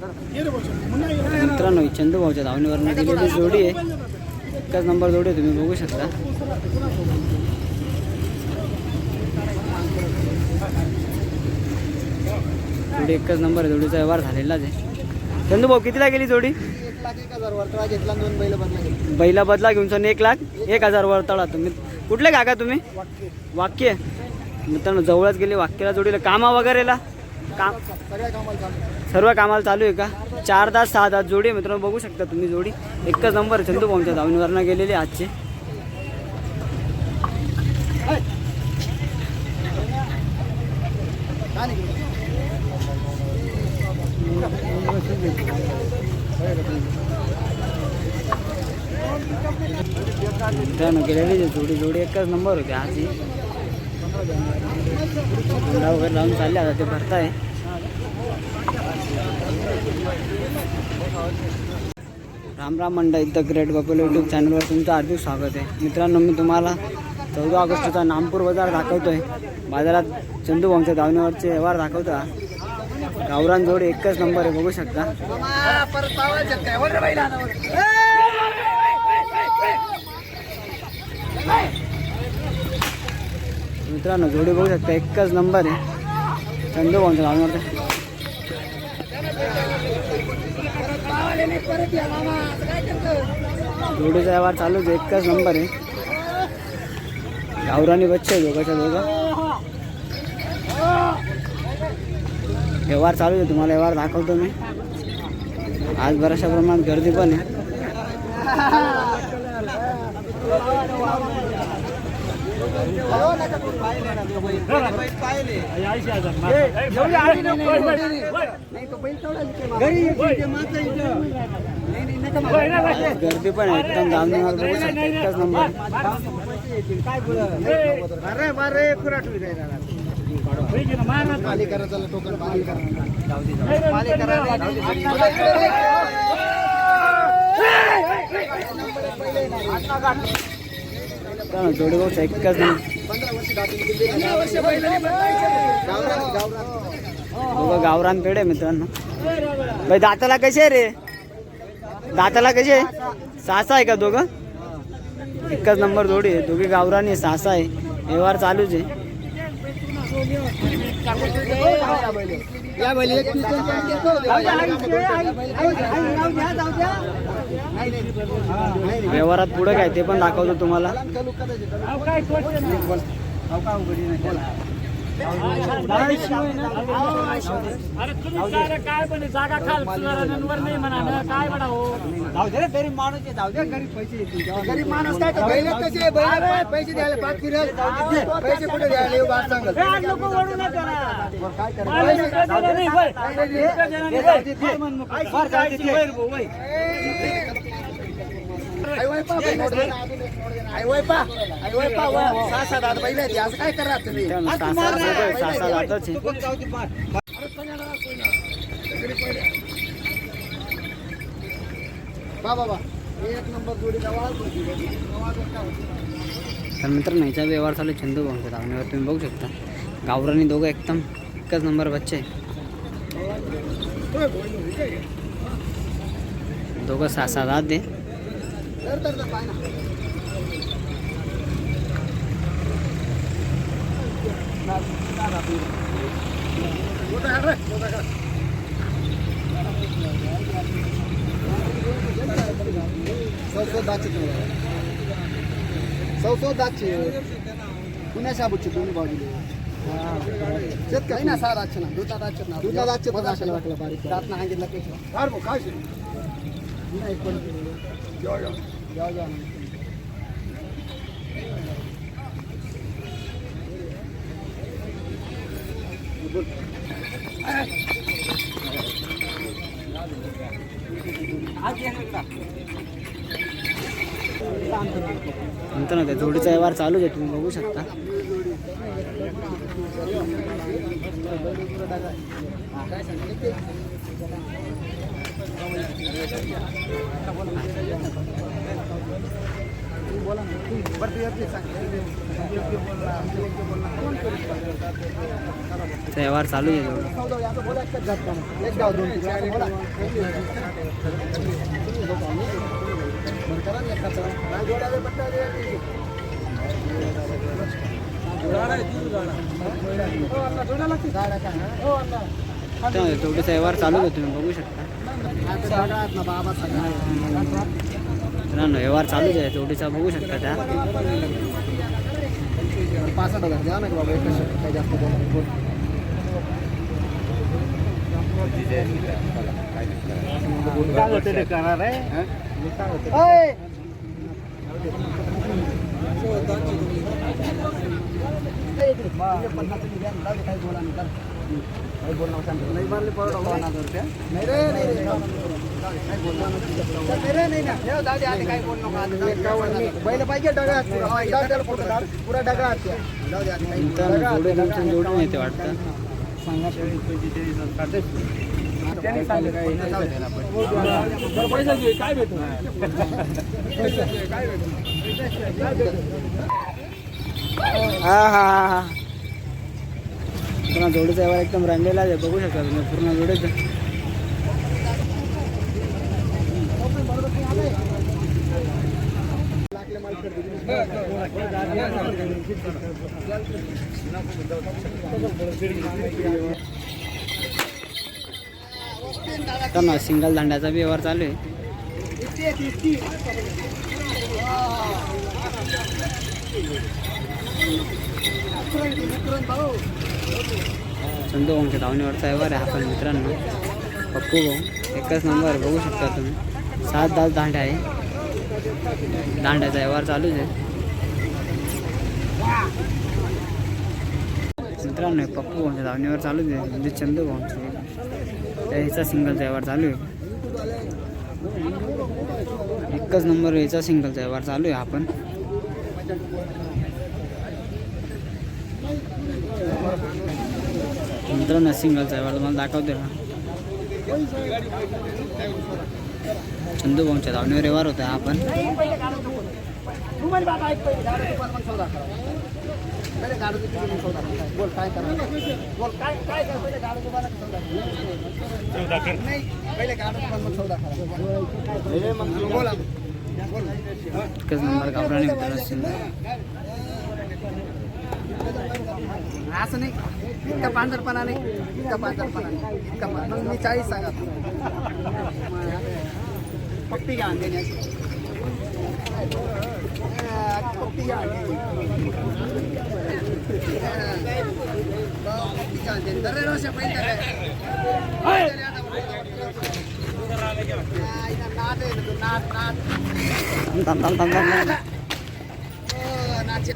मित्रांनो ही चंदू भाऊच्या धावणीवरनं दिलेली जोडी आहे. एकच नंबर जोडी आहे तुम्ही बघू शकता. जोडी एकच नंबर आहे जोडीचा व्यवहार झालेलाच आहे. चंदू भाऊ कितीला गेली जोडी? बैला बदला घेऊन सण एक लाख एक हजार वरतळा तुम्ही. कुठले काका तुम्ही? वाक्य. मित्रांनो जवळच गेले वाक्याला जोडीला कामा वगैरेला? काम सगळ्या कामाला सर्व कामाला चालू आहे का? चार तास सहा तास जोडी आहे. मित्रांनो बघू शकता तुम्ही जोडी. एकच नंबर चंदू पाहुणच्या धावणीवरनं गेलेली आहे आजचे. मित्रांनो गेलेली जोडी. जोडी एकच नंबर होते आजची. वगैरे लावून चालले आता ते भरताय. रामराम मंडई द ग्रेट गोकुल यूट्यूब चॅनलवर तुमचं हार्दिक स्वागत आहे. मित्रांनो मी तुम्हाला चौदा ऑगस्टचा नामपूर बाजार दाखवतो आहे बाजारात चंदू वंश धावण्यावरचे व्यवहार दाखवतो. गावरान जोड एकच नंबर आहे बघू शकता. मित्रांनो जोडी बघू शकता एकच नंबर आहे. चंदू भाऊंच्या धावणीवरचे जोडीचा व्यवहार चालूच आहे एकच नंबर आहे. गावरानी बच्चे आहे दोघांच्या दोघं. व्यवहार चालू आहे तुम्हाला व्यवहार दाखवतो मी. आज बऱ्याचशा प्रमाणात गर्दी पण आहे. गर्दी पण आहे एकदम दामणीवर बघू शकता एकच नंबर. अरे मारे खुराट खाली करा चला टोकन खाली करा खाली मित्रांनो, जोडी बघू शकता एकच नंबर बघा गावरान पेढे आहे मित्रांनो. भाई दाताला कसे आहे रे? दाताला कसे आहे? सासा आहे का दोघं? एकच नंबर जोडी आहे. दोघी गावरानी आहे सासा आहे. व्यवहार चालूच आहे. व्यवहारात पुढं काय ते पण दाखवतो तुम्हाला. अरे तुम्ही काय रे, काय पण जागा खाल सुधारणांवर नाही म्हणा ना, काय म्हणा हो गरीब माणूस काय? बैल कसे बैल पैसे द्यायला पाच फिरल पैसे कुठे द्यायला येऊ बात काय लोक वळू नका ना. काय सहा सात आठ बैल आहेत. काय करा तुम्ही? तर मित्रांनो ह्याचा व्यवहार चालू चंदू भाऊंच्या धावण्यावर तुम्ही बघू शकता. गावरानी दोघं एकदम एकच नंबर बच्चे. दोघं सहा सहा दात दे सौ दाचे सौ सौ दाचे पुण्या शाबूचे दोन्ही बाजूले शेत काही ना सहा दाचे ना दुधा दाचे ना दुधा दाचे पण असेल वाटलं बारीक दात ना सांगितलं काही काय नाही पण जाऊ जाऊ म्हणतो ना त्या जोडीचा व्यवहार चालूच आहे तुम्ही बघू शकता बोला ना व्यवहार चालू आहे तेवढे बोला एक ना व्यवहार चालू आहे तुम्ही बघू शकता. मित्रांनो व्यवहार चालूच आहे. तेवढीचा बघू शकता त्या. पासष्ट हजार द्या ना बाबा एकच काही जास्त करणार आहे? पन्नास नाही, मारले नाही रे, नाही नाही. बैल पाहिजे पुरा. जोडून येते वाटतं काय भेटू हा हा हा पूर्ण जोडीचा व्यवहार एकदम रंगलेला आहे. बघू शकता तुम्ही पूर्ण जोडीचं. ना सिंगल दांड्याचा व्यवहार चालू आहे. चंदू भाऊच्या धावणीवरचा व्यवहार आहे आपण मित्रांनो. पप्पू भाऊ एकच नंबर बघू शकता तुम्ही. सात दाल दांड आहे. दांड्याचा व्यवहार चालूच आहे. मित्रांनो पप्पू भाऊच्या धावणीवर चालूच आहे. म्हणजे चंदू भाऊचे त्या ह्याचा सिंगलचा व्यवहार चालू आहे. एकच नंबर याचा सिंगलचा व्यवहार चालू आहे आपण मित्रांनो सिंगलचा व्यवहार तुम्हाला दाखवते ना. चंदू भाऊच्या धावणीवर व्यवहार होता आपण काय करा एकच नंबर गावराने मित्रांनो असं नाही. इतका पांढरपणा नाही इतका पांढरपणा नाही इतका पां- मग मी चाळीस सांगा पप्पी घ्या आणते पप्पी घ्या आणते पप्पी घ्या आणते दर वर्ष पहिले नाट आहे ना तो, नाट नाट थांब थांब थांब थांब थांब. हो, नाचे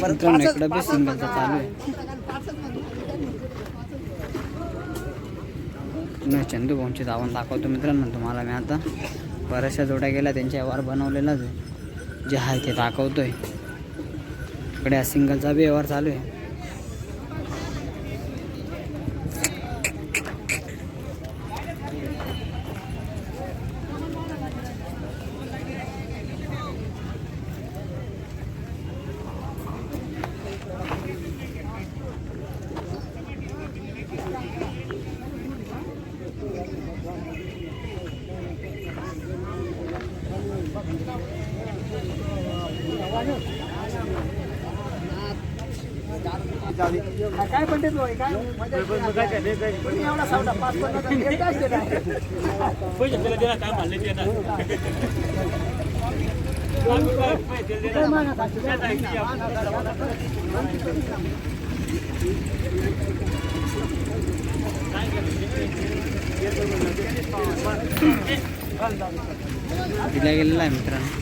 मित्रांनो इकडं बी सिंगलचा चालू आहे. मी चंदू भाऊंची धावण दाखवतो मित्रांनो तुम्हाला मी आता. बऱ्याचशा जोड्या गेल्या त्यांचे व्यवहार बनवलेलाच आहे. जे आहे ते दाखवतोय. इकडे हा सिंगलचा बी व्यवहार चालू आहे काय पण देत भाऊ, काय मजा येते. तुम्ही एवढा सावटा पाच पन्नास आणि हे काय केलं आहे? पैसे त्याला दिला काय म्हणले ते ना पैसे दिले ना. दिला गेलेला आहे मित्रांनो.